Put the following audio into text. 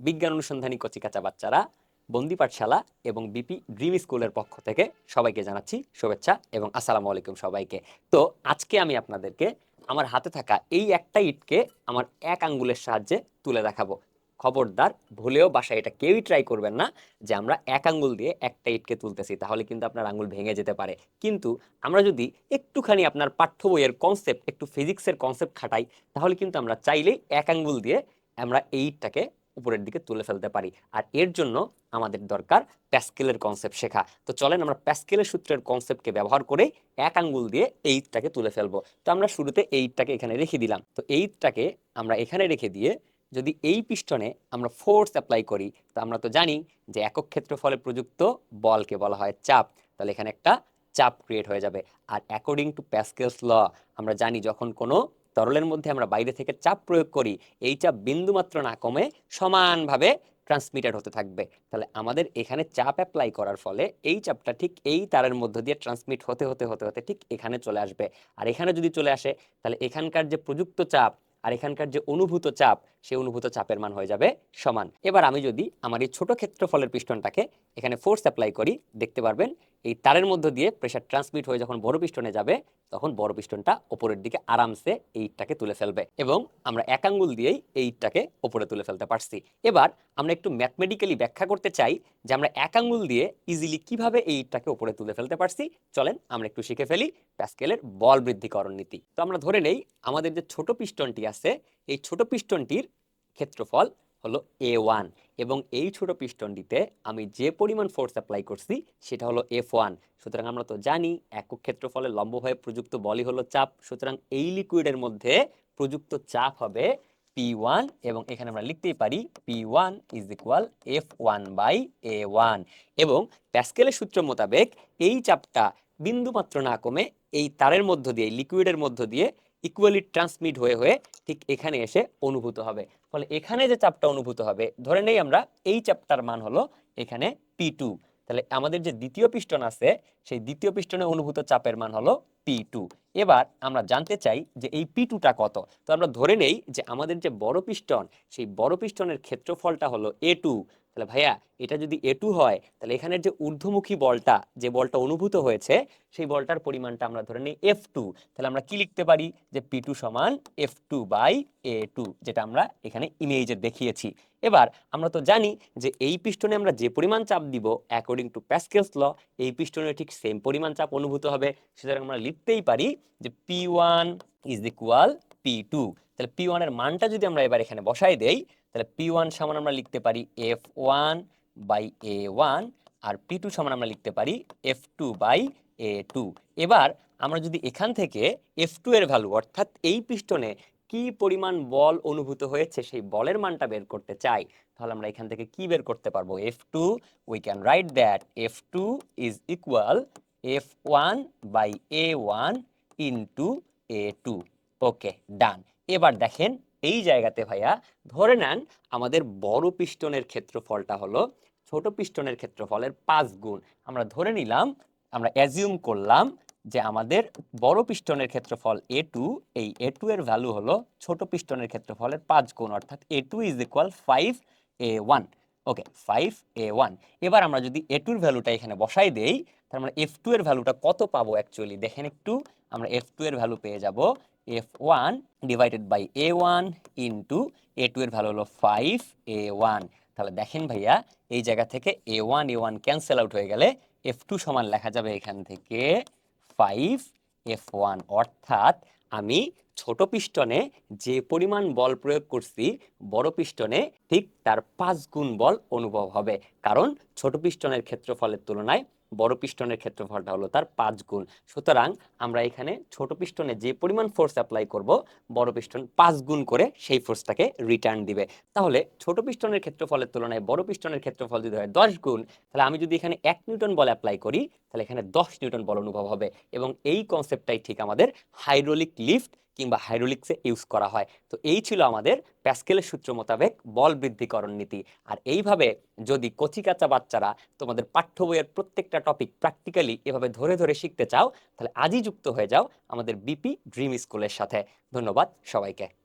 বিজ্ঞান অনুসন্ধানী কচিকাচা বাচ্চারা, বন্দি পাঠশালা এবং বিপি ড্রিম স্কুলের পক্ষ থেকে সবাইকে জানাচ্ছি শুভেচ্ছা এবং আসসালামু আলাইকুম সবাইকে। তো আজকে আমি আপনাদেরকে আমার হাতে থাকা এই একটা ইটকে আমার এক আঙ্গুলের সাহায্যে তুলে দেখাবো। খবরদার, ভুলেও বাসায় এটা কেউই ট্রাই করবেন না যে আমরা এক আঙ্গুল দিয়ে একটা ইটকে তুলতেছি, তাহলে কিন্তু আপনার আঙ্গুল ভেঙে যেতে পারে। কিন্তু আমরা যদি একটুখানি আপনার পাঠ্য বইয়ের কনসেপ্ট একটু ফিজিক্সের কনসেপ্ট খাটাই, তাহলে কিন্তু আমরা চাইলেই এক আঙ্গুল দিয়ে আমরা এই ইটটাকে উপরের দিকে তুলে ফেলতে পারি। আর এর জন্য আমাদের দরকার প্যাসকেলের কনসেপ্ট শেখা। তো চলেন আমরা প্যাসকেলের সূত্রের কনসেপ্টকে ব্যবহার করে এক আঙ্গুল দিয়ে এইটটাকে তুলে ফেলব। তো আমরা শুরুতে এইটটাকে এখানে রেখে দিলাম। তো এইটটাকে আমরা এখানে রেখে দিয়ে যদি এই পিস্টনে আমরা ফোর্স অ্যাপ্লাই করি, তো আমরা তো জানি যে একক ক্ষেত্রফলে প্রযুক্ত বলকে বলা হয় চাপ। তাহলে এখানে একটা চাপ ক্রিয়েট হয়ে যাবে। আর অ্যাকর্ডিং টু প্যাসকেলস ল আমরা জানি যখন কোনো তরলের মধ্যে আমরা বাইরে থেকে চাপ প্রয়োগ করি, এই চাপ বিন্দুমাত্র না কমে সমানভাবে ট্রান্সমিটেড হতে থাকবে। তাহলে আমাদের এখানে চাপ অ্যাপ্লাই করার ফলে এই চাপটা ঠিক এই তারের মধ্য দিয়ে ট্রান্সমিট হতে হতে হতে হতে ঠিক এখানে চলে আসবে। আর এখানে যদি চলে আসে, তাহলে এখানকার যে প্রযুক্ত চাপ আর এখানকার যে অনুভূত চাপ, সেই অনুভূত চাপের মান হয়ে যাবে সমান। এবার আমি যদি আমার এই ছোট ক্ষেত্রফলের পিস্টনটাকে এখানে ফোর্স অ্যাপ্লাই করি, দেখতে পারবেন এই তারের মধ্য দিয়ে প্রেশার ট্রান্সমিট হয়ে যখন বড় পিস্টনে যাবে তখন বড় পিস্টনটা ওপরের দিকে আরামসে এই ইটটাকে তুলে ফেলবে এবং আমরা এক আঙ্গুল দিয়েই এই ইটটাকে ওপরে তুলে ফেলতে পারছি। এবার আমরা একটু ম্যাথমেটিক্যালি ব্যাখ্যা করতে চাই যে আমরা এক আঙ্গুল দিয়ে ইজিলি কীভাবে এই ইটটাকে ওপরে তুলে ফেলতে পারছি। চলেন আমরা একটু শিখে ফেলি প্যাসকেলের বল বৃদ্ধিকরণ নীতি। তো আমরা ধরে নেই, আমাদের যে ছোট পিস্টনটি আছে, এই ছোট পিস্টনটির ক্ষেত্রফল হলো এ ওয়ান এবং এই ছোট পিস্টনটিতে আমি যে পরিমাণ ফোর্স অ্যাপ্লাই করছি সেটা হলো এফ ওয়ান সুতরাং আমরা তো জানি একক ক্ষেত্রফলে লম্বভাবে প্রযুক্ত বলই হলো চাপ। সুতরাং এই লিকুইডের মধ্যে প্রযুক্ত চাপ হবে পি ওয়ান এবং এখানে আমরা লিখতেই পারি P one is equal F one by A one এবং প্যাসকেলের সূত্র মোতাবেক এই চাপটা বিন্দুমাত্র না কমে এই তারের মধ্য দিয়ে লিকুইডের মধ্য দিয়ে ইকুয়ালি ট্রান্সমিট হয়ে হয়ে ঠিক এখানে এসে অনুভূত হবে। ফলে এখানে যে চাপটা অনুভূত হবে, ধরে নেই আমরা এই চাপটার মান হলো এখানে পি টু তাহলে আমাদের যে দ্বিতীয় পিস্টন আছে, সেই দ্বিতীয় পিস্টনে অনুভূত চাপের মান হলো পি টু এবার আমরা জানতে চাই যে এই পি টুটা কত। তো আমরা ধরে নেই যে আমাদের যে বড় পিস্টন, সেই বড় পিস্টনের ক্ষেত্রফলটা হলো এ টু তাহলে ভাইয়া, এটা যদি এ টু হয়, তাহলে এখানের যে ঊর্ধ্বমুখী বলটা, যে বলটা অনুভূত হয়েছে, সেই বলটার পরিমাণটা আমরা ধরে নিই এফ টু তাহলে আমরা কি লিখতে পারি? যে পি টু সমান F two by A two যেটা আমরা এখানে ইমেজে দেখিয়েছি। এবার আমরা তো জানি যে এই পিস্টনে আমরা যে পরিমাণ চাপ দিব অ্যাকর্ডিং টু প্যাসকেলস ল এই পিস্টনে ঠিক সেম পরিমাণ চাপ অনুভূত হবে। সুতরাং আমরা লিখতেই পারি যে P one is equal P two তাহলে পি ওয়ানের মানটা যদি আমরা এবার এখানে বসাই দেই, তাহলে পি ওয়ান সমান আমরা লিখতে পারি F one by A one R P two সমান আমরা লিখতে পারি F two by A two এবার আমরা যদি এখান থেকে এফ টু এর ভ্যালু অর্থাৎ এই পিস্টনে কি পরিমাণ বল অনুভূত হয়েছে, সেই বলের মানটা বের করতে চাই, তাহলে আমরা এখান থেকে কি বের করতে পারব? F two we can write that F two is equal F one by A one into A two okay, done. এবার দেখেন এই জায়গাতে ভাইয়া ধরে নেন আমাদের বড় পিস্টনের ক্ষেত্রফলটা হলো ছোট পিস্টনের ক্ষেত্রফলের পাঁচ গুণ। আমরা ধরে নিলাম, আমরা অ্যাজিউম করলাম যে আমাদের বড় পিস্টনের ক্ষেত্রফল এ টু এই এ টু এর ভ্যালু হলো ছোট পিস্টনের ক্ষেত্রফলের পাঁচ গুণ, অর্থাৎ A two is equal five A one okay five A one এবার আমরা যদি এ টুর ভ্যালুটা এখানে বসাই দেই, তার মানে এফ টু এর ভ্যালুটা কত পাবো অ্যাকচুয়ালি দেখেন একটু, আমরা এফ টু এর ভ্যালু পেয়ে যাব। F one divided by A one into A two এর ভ্যালু হলো ফাইভ এ ওয়ান তাহলে দেখেন ভাইয়া, এই জায়গা থেকে A one A one cancel out হয়ে গেলে এফ টু সমান লেখা যাবে এখান থেকে ফাইভ এফ ওয়ান অর্থাৎ আমি ছোট পিস্টনে যে পরিমাণ বল প্রয়োগ করছি, বড় পিস্টনে ঠিক তার পাঁচ গুণ বল অনুভব হবে। কারণ ছোট পিস্টনের ক্ষেত্রফলের তুলনায় বড় পিস্টনের ক্ষেত্রফলটা হলো তার পাঁচ গুণ। সুতরাং আমরা এখানে ছোট পিস্টনে যে পরিমাণ ফোর্স অ্যাপ্লাই করব, বড় পিস্টন পাঁচ গুণ করে সেই ফোর্সটাকে রিটার্ন দিবে। তাহলে ছোট পিস্টনের ক্ষেত্রফলের তুলনায় বড় পিস্টনের ক্ষেত্রফল যদি হয় দশ গুণ, তাহলে আমি যদি এখানে এক নিউটন বল অ্যাপ্লাই করি, তাহলে এখানে দশ নিউটন বল অনুভব হবে। এবং এই কনসেপ্টটাই ঠিক আমাদের হাইড্রোলিক লিফট কিংবা হাইড্রোলিক্সে ইউজ করা হয়। তো এই ছিল আমাদের প্যাসকেলের সূত্র মোতাবেক বল বৃদ্ধিকরণ নীতি। আর এইভাবে যদি কচিকাচা বাচ্চারা তোমাদের পাঠ্য বইয়ের প্রত্যেকটা টপিক প্র্যাকটিক্যালি এভাবে ধরে ধরে শিখতে চাও, তাহলে আজই যুক্ত হয়ে যাও আমাদের বিপি ড্রিম স্কুলের সাথে। ধন্যবাদ সবাইকে।